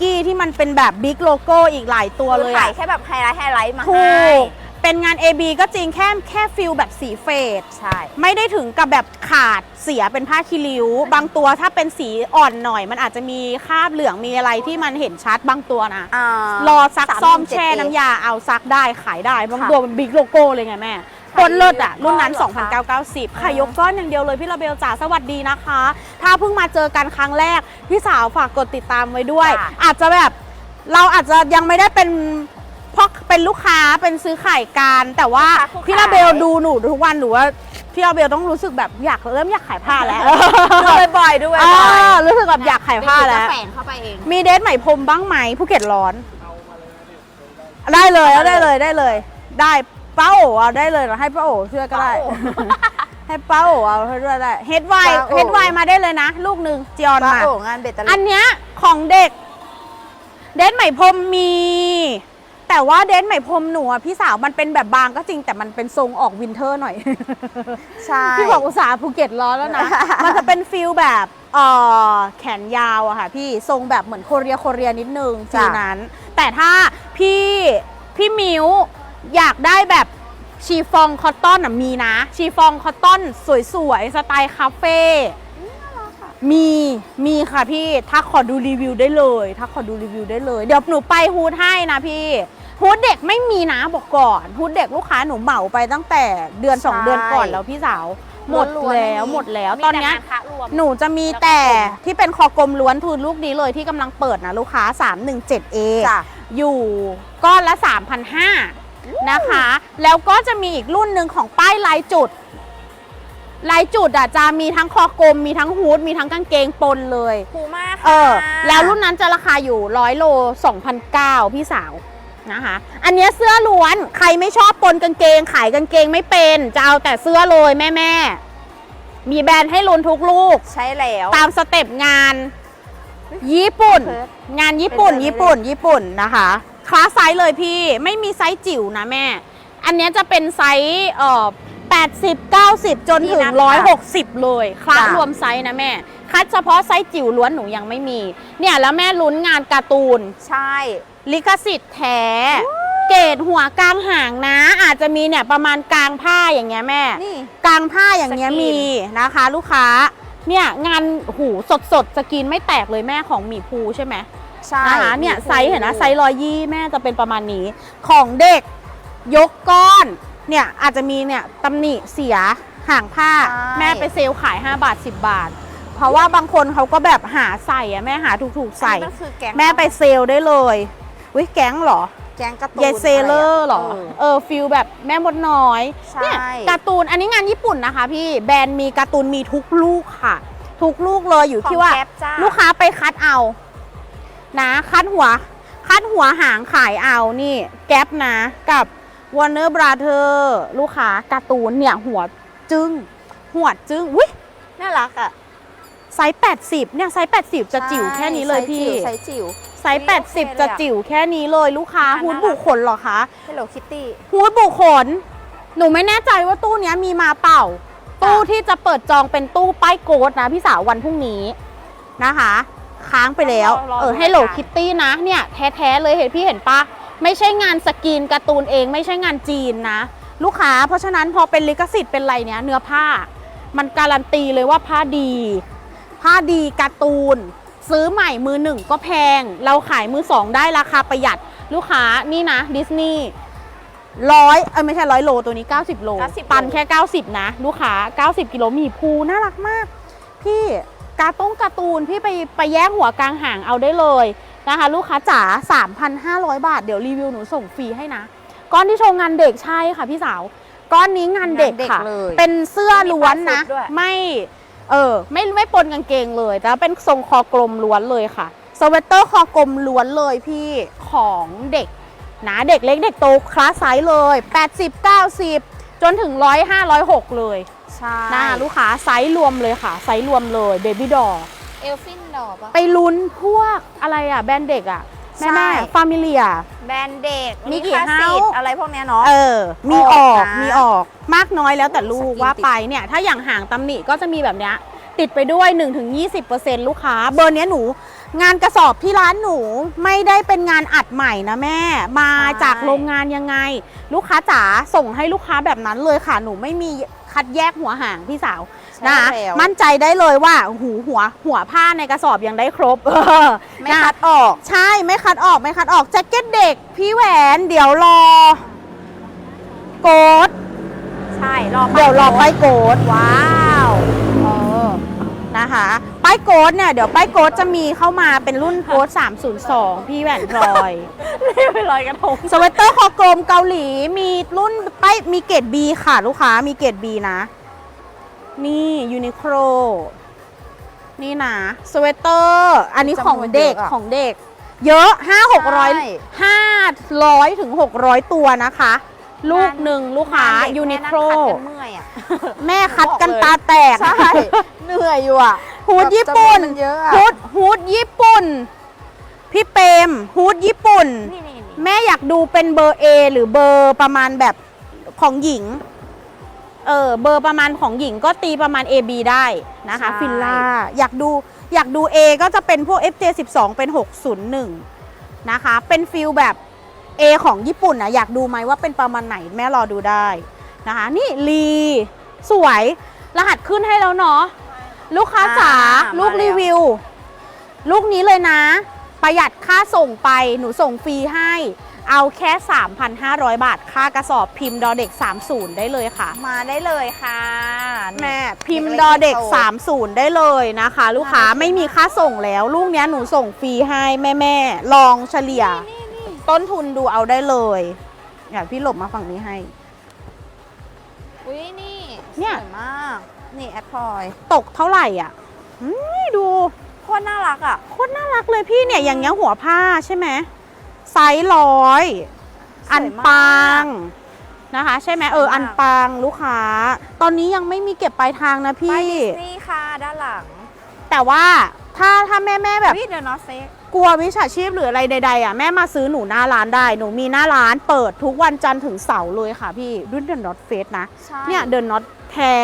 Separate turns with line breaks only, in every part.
กี้ที่มันเป็นแบบบิ๊กโลโก้อีกหลายตัวเลย
ถ่า
อะ
ยแค่แบบไฮไลท์ไฮไลท์มา
ถู
ให้
กเป็นงาน AB ก็จริงแค่แค่ฟิลแบบสีเฟด
ใช่
ไม่ได้ถึงกับแบบขาดเสียเป็นผ้าคีริ้ว บางตัวถ้าเป็นสีอ่อนหน่อย มันอาจจะมีคราบเหลืองมีอะไรที่มันเห็นชัดบางตัวนะ
อ่าร
อซัก
317
ซ่อมแช่น้ำยาเอาซักได้ขายได้ บางตัวมันบิ๊กโลโก้เลยไงแม่ คนเลิศอะรุ่นนั้น
เหรอคะ
2,990ขายยกก้อนอย่างเดียวเลยพี่ระเบลจ๋าสวัสดีนะคะ ถ้าเพิ่งมาเจอกันครั้งแรก พี่สาวฝากกดติดตามไว้ด้วย
จ้ะ
อาจจะแบบเราอาจจะยังไม่ได้เป็นเพราะเป็นลูกค้าเป็นซื้อขายกันแต่ว่า
ลูกค้าคู่ขาย
พี่ระเบลดูหนูทุกวันหนูว่าพี่ระเบลต้องรู้สึกแบบอยากเริ่มอยากขายผ้าแล้ว
ดูบ่อยๆดูบ่
เอ
อย
อรู้สึกแบบอยากขายผ้าแล้ว
จะแฝงเข้าไปเอง
มีเดทใหม่พรมบ้างไหมภูเก็ตร้อน ได้เลยเอาได้เลยได้เลย ได้ ป้าโอเอาได้เลยเราให้ป้าโอช่วยก็ได้
ป้าโอ
ให้ป้าโอเอาให้ด้วยได้เฮดไว
ป้าโอ
เฮดไวมาได้เลยนะ ลูกหนึ่งจีออน
ป้า
มา
โอ่งานเบตเตอรี่
อันเนี้ยของเด็ก เดทใหม่พรมมี แต่ว่าเดทใหม่พรมหนูอะพี่สาวมันเป็นแบบบางก็จริงแต่มันเป็นทรงออกวินเทอร์หน่อย
ใช่
พี่บอกอุตสาห์ภูเก็ตร้อนแล้วนะ มันจะเป็นฟิลแบบเอ่อแขนยาวอะค่ะพี่ทรงแบบเหมือนโคเรียโคเรียนิดนึงฟิลนั้น แต่ถ้าพี่พี่มิว อยากได้แบบชีฟองคอตตอนอะมีนะ ชีฟองคอตตอนสวยๆ สไตล์คาเฟ่มีมีค่ะพี่ถ้าขอดูรีวิวได้เลยถ้าขอดูรีวิวได้เลย เดี๋ยวหนูไปฮูดให้นะพี่ฮูดเด็กไม่มีนะบอกก่อนฮูดเด็กลูกค้าหนูเหมาไปตั้งแต่เดือนสองเดือนก่อนแล้วพี่สาว หมดแล้วหมดแล้วตอนเนี้ย
มีแคะรวม
หนูจะมีแต่ที่เป็นคอกลมล้วนทุนลูกนี้เลยที่กำลังเปิดนะลูกค้า 317A
จ้ะ
อยู่ก้อนละ 3,500 นะคะ แล้วก็จะมีอีกรุ่นหนึ่งของป้ายลายจุด ลายจุดอะจะมีทั้งคอกลม มีทั้งฮูดมีทั้งกางเกงปนเลย
คูมาก
เออ
ค่ะ
แล้วรุ่นนั้นจะราคาอยู่ร้อยโล2,009พี่สาวนะคะ อันเนี้ยเสื้อล้วนใครไม่ชอบปนกางเกง ขายกางเกงไม่เป็น จะเอาแต่เสื้อเลยแม่แม่ๆมีแบรนด์ให้ลุ้นทุกลูก
ใช่แล้ว
ตามสเต็ปงาน ญี่ปุ่น
เพิร์ท
งานญี่ปุ่น
เป็นเลย
ญี่ปุ่น ญี่ปุ่นนะคะ คลาสไซส์เลยพี่ไม่มีไซส์จิ๋วนะแม่ อันเนี้ยจะเป็นไซส์เอ่อ80 90 จนถึง 160 เลยคลาสรวมไซส์นะแม่ คัดเฉพาะไซส์จิ๋วล้วนหนูยังไม่มี เนี่ยแล้วแม่ลุ้นงานการ์ตูน
ใช่
ลิขสิทธิ์แท้ เกรดหัวกลางหางนะ อาจจะมีเนี่ยประมาณกลางผ้าอย่างเงี้ยแม่
นี่
กลางผ้าอย่างเงี้ย
สกรีน
มีนะคะ ลูกค้า เนี่ยงานหูสดสดๆสกรีนไม่แตกเลยแม่ของหมีภูใช่ไหม
ใช่
นะคะเนี่ย
มี
ไซส์เห็นนะไซส์รอยยี่แม่จะเป็นประมาณนี้ของเด็กยกก้อนเนี่ยอาจจะมีเนี่ยตำหนิเสียห่างผ้าแม่ไปเซลล์ขาย 5 บาท 10 บาท เพราะว่าบางคนเขาก็แบบหาใส่อะแม่หาถูกๆใส่
อันนี้มันคือแกง
แม่ไปเซลล์ได้เลยวิแก๊งเหรอ
แกงการ์ตูน
ยายเซเลอร์เหรอ
เออ
เออฟิลแบบแม่มดน้อย
ใช่
เนี่ยการ์ตูนอันนี้งานญี่ปุ่นนะคะพี่แบรนด์มีการ์ตูนมีทุกลูกค่ะ ทุกลูกเลยอยู่ที่ว่า
ของแก๊ปจ้า
ลูกค้าไปคัดเอา นะคัดหัว คัดหัวหางขายเอานี่แก๊ปนะกับ Warner Brother ลูกค้าการ์ตูนเนี่ยหัวจึ้งหัวจึ้งอุ้ย
น่ารักอะ
ไซส์80 เนี่ยไซส์80 จะจิ๋วแค่นี้เลยพี่
ไซส์จิ๋ว
ไซส์
โอเคเลย
80จะ
อะ
จิ๋วแค่นี้เลยลูกค้า
น่ารัก
ฮูดบุขนเหรอคะ
Hello Kitty
ฮูดบุขน หนูไม่แน่ใจว่าตู้เนี้ยมีมาเปล่า ตู้ที่จะเปิดจองเป็นตู้ป้ายโกดนะพี่สาววันพรุ่งนี้นะคะ ค้างไปแล้ว
รอรอ
เออ
ดู
ให้โหล
รายการ
คิตตี้นะเนี่ยแท้ๆเลยเห็นพี่เห็นปะไม่ใช่งานสกรีนการ์ตูนเอง ไม่ใช่งานจีนนะ ลูกค้าเพราะฉะนั้นพอเป็นลิขสิทธิ์เป็นอะไรเนี้ยเนื้อผ้า มันการันตีเลยว่าผ้าดี ผ้าดีการ์ตูน ซื้อใหม่มือหนึ่งก็แพง เราขายมือสองได้ราคาประหยัดลูกค้านี่นะดิสนีย์ร้อยเออไม่ใช่ร้อยโลตัวนี้ 90 โล
90
ตัน
โล
แค่ 90 นะ ลูกค้า 90 กิโลหมีภูน่ารักมาก พี่ การ์ต้งการ์ตูนพี่ไปไปแยกหัวกลางหางเอาได้เลยนะคะ ลูกค้าจ๋า 3,500 บาท เดี๋ยวรีวิวหนูส่งฟรีให้นะ ก้อนที่โชว์งานเด็กใช่ค่ะพี่สาว ก้อนนี้งานเด็ก
งานเด็ก
ค่ะ
เลย
เป็นเสื้อล้วนนะ
มีผ้าฟุตด้วย
ไม่เออไม่ไม่ปนกางเกงเลยแต่เป็นทรงคอกลมล้วนเลยค่ะสเวตเตอร์คอกลมล้วนเลยพี่ของเด็กนะเด็กเล็กเด็กโตคลาสไซส์เลย 80 90 จนถึง 100 5 106 เลย
ใช่
หน้าลูกค้าไซส์รวมเลยค่ะ ไซส์รวมเลยเบบี้ดอ
เอลฟินดอกปะ
ไปลุ้นพวกอะไรอะ แบรนด์เด็กอะ แม่
ใช่
แม่ฟามิเลีย
แบรนด์เด็ก
มีกี่
คลาสสิ
เฮ้า
อะไรพวกเนี้ยเนาะ
เออ มีออก
ออกนะ
มีออกมากน้อยแล้วแต่ลูก
สกิน
ว่า
ติด
ไปเนี่ย ถ้าอย่างห่างตำหนิก็จะมีแบบเนี้ยติดไปด้วย 1-20%ลูกค้า เบอร์เนี้ยหนู งานกระสอบที่ร้านหนูไม่ได้เป็นงานอัดใหม่นะแม่ มา
ใช่
จากโรงงานยังไง ลูกค้าจ๋าส่งให้ลูกค้าแบบนั้นเลยค่ะ หนูไม่มี คัดแยกหัวหางพี่สาว
ใช่
นะ
แล้ว
มั่นใจได้เลยว่าหูหัวหัวผ้าในกระสอบยังได้ครบเออ
ไม่
นะ
คัดออก
ใช่ไม่คัดออกไม่คัดออกแจ็คเก็ตเด็ก พี่แหวนเดี๋ยวรอ โกด
ใช่รอ
เดี๋ยวรอป้ายโกด
ว้าว
เออนะคะป้ายโกดเนี่ยเดี๋ยวป้ายโกดจะมีเข้ามาเป็นรุ่นโกด302 พี่แหวนพลอย
เรียกไปลอยกระทง
สเวตเตอร์คอกลมเกาหลีมีรุ่นป้ายมีเกรด B ค่ะลูกค้ามีเกรด B นะ นี่ยูนิโคลนี่นะสเวตเตอร์ อันนี้ของเด็ก
จำนวนเยอะอะ
ของเด็ก เยอะ5
ใช่
600 500ถึง600ตัวนะคะ ลูกหนึ่งลูกค้ายูนิโคล
แม่นั่งคัดกันเมื่อยอะ
แม่คัดกัน
บอกเลย
ตาแตก
ใช่เหนื่อยอยู่อะ
ฮูดญี่ปุ่น
จำวมัเยอะอะ
ฮูดฮูดญี่ปุ่น พี่เปรมฮูดญี่ปุ่น
นี่นี่นี่
แม่อยากดูเป็นเบอร์ A หรือเบอร์ประมาณแบบของหญิง เออเบอร์ประมาณของหญิงก็ตีประมาณ AB ได้นะคะ ฟิลล่า อยากดูอยากดู A ก็จะเป็นพวก FJ12 เป็น 601 นะคะ เป็นฟิลแบบ A ของญี่ปุ่นนะอยากดูไหมว่าเป็นประมาณไหนแม่รอดูได้นะคะ นี่ลี สวยรหัสขึ้นให้แล้วเนาะ ลูกค้าจ๋า
อ่า
ลูก
มาแล้ว
รีวิว ลูกนี้เลยนะ ประหยัดค่าส่งไปหนูส่งฟรีให้ เอาแค่ 3,500 บาท ค่ากระสอบพิมพ์ดอเด็ก 30 ได้เลยค่ะ
มาได้เลยค่ะ
แม่พิมพ์ดอเด็ก 30 ได้เลยนะคะ ลูกค้าไม่มีค่าส่งแล้ว ลูกเนี้ยหนูส่งฟรีให้แม่แม่ๆลองเฉลี่ย
นี่นี่
ต้นทุนดูเอาได้เลยอยากพี่หลบมาฝั่งนี้ให้
อุ้ยนี่
เนี่ย
สวยมาก นี่แอปพลอย
ตกเท่าไหร่อะอืมดู
โคตรน่ารักอะ
โคตรน่ารักเลยพี่เนี่ยอย่างเงี้ยหัวผ้าใช่ไหมไซส์ร้อย
สวยมาก
อันปังนะคะ ใช่ไหมเออ
สวยมาก
อันปังลูกค้า ตอนนี้ยังไม่มีเก็บปลายทางนะ
ไป
พี่
ดิสนีย์ค่ะด้านหลัง
แต่ว่าถ้าถ้าแม่แม่แบบ
วิเดอะนอตเฟก
กลัววิชาชีพหรืออะไรใดๆอะแม่มาซื้อหนูหน้าร้านได้ หนูมีหน้าร้านเปิดทุกวันจันทร์ถึงเสาร์เลยค่ะพี่รุ่นเด e n น็อตเฟสนะ
ใช่
เนี่ยเดินน็อตแท้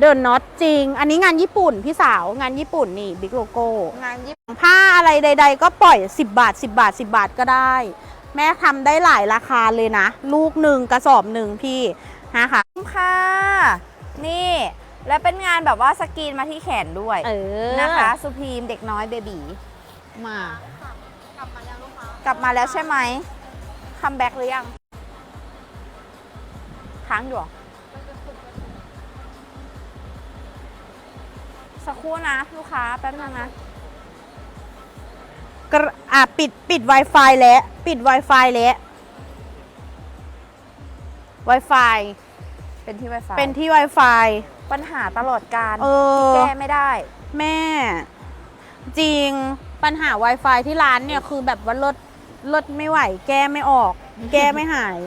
เดินน็อตจริง อันนี้งานญี่ปุ่นพี่สาวงานญี่ปุ่นนี่บิ๊กโลโก้
งานญี่ปุ่น
ผ้าอะไรใด ๆ ก็ปล่อย 10 บาท 10 บาท 10 บาทก็ได้ แม่ทำได้หลายราคาเลยนะ ลูกหนึ่งกระสอบหนึ่งพี่นะคะ
ค่ะนี่และเป็นงานแบบว่าสกรีนมาที่แขนด้วย
เออ
นะคะสุพีมเด็กน้อยเบบีมากลับมาแล้วใช่ไหมคัมแบ็กหรือยังค้างอยู่ สักครู่นะลูกค้าแป๊บนึงนะ
กระอะปิดปิด Wi-Fi แล้ว ปิด Wi-Fi แล้ว Wi-Fi
เป็นที่ Wi-Fi
เป็นที่ Wi-Fi
ปัญหาตลอดการ
เออ
แก้ไม่ได้
แม่ จริงปัญหา Wi-Fi ที่ร้านเนี่ยคือแบบว่าเลิศเลิศไม่ไหว แก้ไม่ออก แก้ไม่หาย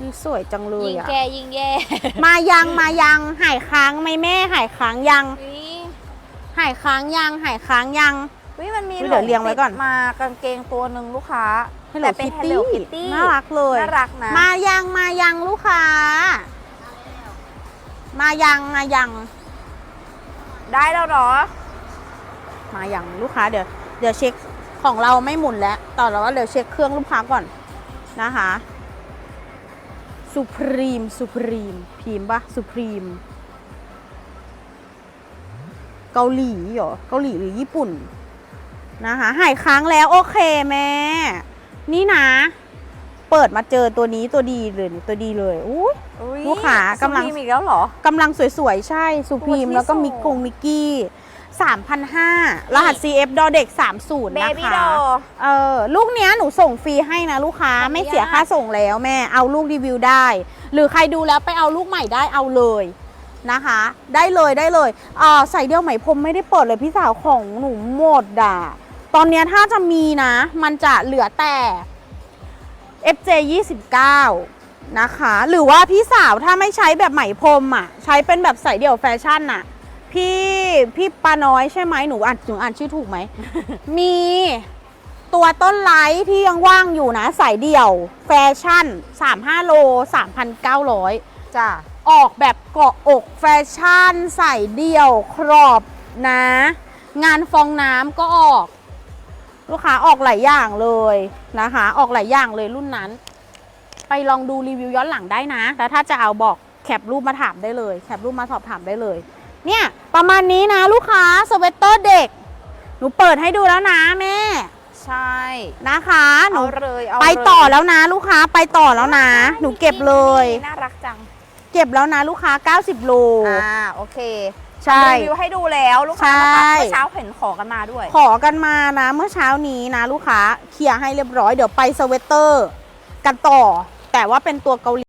นี่สวยจังเลย
ยิง
อะ
แกยิงแย่
มายังมายังหายค้างไหมแม่หายค้างยัง
นี่
หายค้างยังหายค้างยัง
วิมันมี
อุ๊ยเดี๋ยวเรียงไว้ก่อน
ติดมากางเกงตัวหนึ่งลูกค้า
Hello
แต่เป็น
Kitty
Hello Kitty
น่ารักเลย
น่ารักนะ
มายังมายังลูกค้า มายังมายัง
ได้แล้วเหรอ
มายังลูกค้าเดี๋ยวเดี๋ยวเช็คของเราไม่หมุนแล้วต่อแล้วว่าเดี๋ยวเช็คเครื่องลูกค้าก่อนนะคะสุพรีมสุพรีมพิมพ์ปะสุพรีม เกาหลีเหรอเกาหลีหรือญี่ปุ่นนะคะหายค้างแล้วโอเคแม่ นี่นะ เปิดมาเจอตัวนี้ตัวดีเลยตัวดีเลยอู้
อุ๊ย
ลูกค้ากำลัง
สุพีมอีกแล้วเหรอ
กำลังสวยๆ ใช่สุพีม
โอ้ที่
แล้วก็
สอง
มิกกงมิกกี้3,500รหัส CF ดอเด็ก 30
เบ
นะ
บี้
คะ
ดอ
เออลูกเนี้ยหนูส่งฟรีให้นะลูกค้า
ขออนุญาต
ไม่เสียค่าส่งแล้วแม่เอาลูกรีวิวได้ หรือใครดูแล้วไปเอาลูกใหม่ได้เอาเลย นะคะ ได้เลยได้เลยเอ่อใส่เดี่ยวไหมพรมไม่ได้เปิดเลยพี่สาวของหนูหมดอะตอนเนี้ยถ้าจะมีนะ มันจะเหลือแต่ FJ 29นะคะ หรือว่าพี่สาวถ้าไม่ใช้แบบไหมพรมอะ ใช้เป็นแบบใส่เดี่ยวแฟชั่นอะ พี่พี่ปาน้อยใช่ไหมหนูอ่านหนูอ่านชื่อถูกไหม มีตัวต้นไลท์ที่ยังว่างอยู่นะ สายเดี่ยวแฟชั่น 35 โล 3,900
จ้ะ
ออกแบบเกาะอกแฟชั่น ใส่เดี่ยวครอบนะ งานฟองน้ำก็ออก ลูกค้าออกหลายอย่างเลยนะคะ ออกหลายอย่างเลยรุ่นนั้น ไปลองดูรีวิวย้อนหลังได้นะ แล้วถ้าจะเอาบอกแคปรูปมาถามได้เลย แคปรูปมาสอบถามได้เลย เนี่ยประมาณนี้นะลูกค้าสเวตเตอร์เด็ก หนูเปิดให้ดูแล้วนะแม่
ใช่
นะคะหนู
เอาเลยเอา
ไป
เลย
ต่อแล้วนะ ลูกค้าไปต่อแล้วนะ หนูเก็บเลย
น่ารักจัง
เก็บแล้วนะลูกค้า 90 โล
อ่าโอเค
ใช่
รีวิวให้ดูแล้วลูกค้า
ใช่
เมื่อเช้าเห็นขอกันมาด้วย
ขอกันมานะ เมื่อเช้านี้นะ ลูกค้าเคลียร์ให้เรียบร้อย เดี๋ยวไปสเวตเตอร์ กันต่อ แต่ว่าเป็นตัวเกาหลี